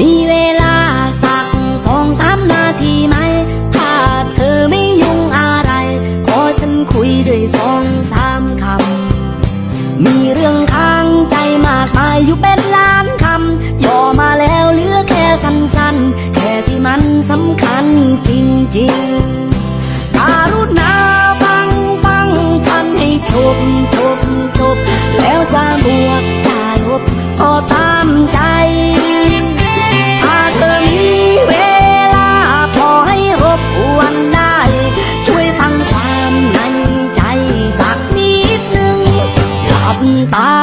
มีเวลาสักสองสามนาทีไหม ถ้าเธอไม่ยุ่งอะไรขอฉันคุยด้วยสองสามคำ มีเรื่องค้างใจมากมายอยู่เป็นล้านคำ ย่อมาแล้วเหลือแค่สั้นๆ แค่ที่มันสำคัญจริงๆการุณาฟังฟังฉันให้จบจบจบแล้วจะบวกจะลบขอ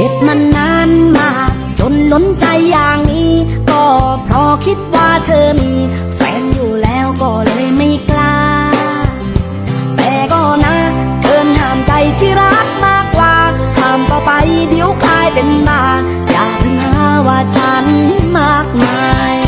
เก็บมันนานมากจนล้นใจอย่างนี้ ก็เพราะคิดว่าเธอมี แฟนอยู่แล้วก็เลยไม่กล้า แต่ก็นะเกินห้ามใจที่รักมากกว่าห้ามต่อไปเดี๋ยวกลายเป็นบ้าอย่าเพิ่งหาว่าฉันมากมาย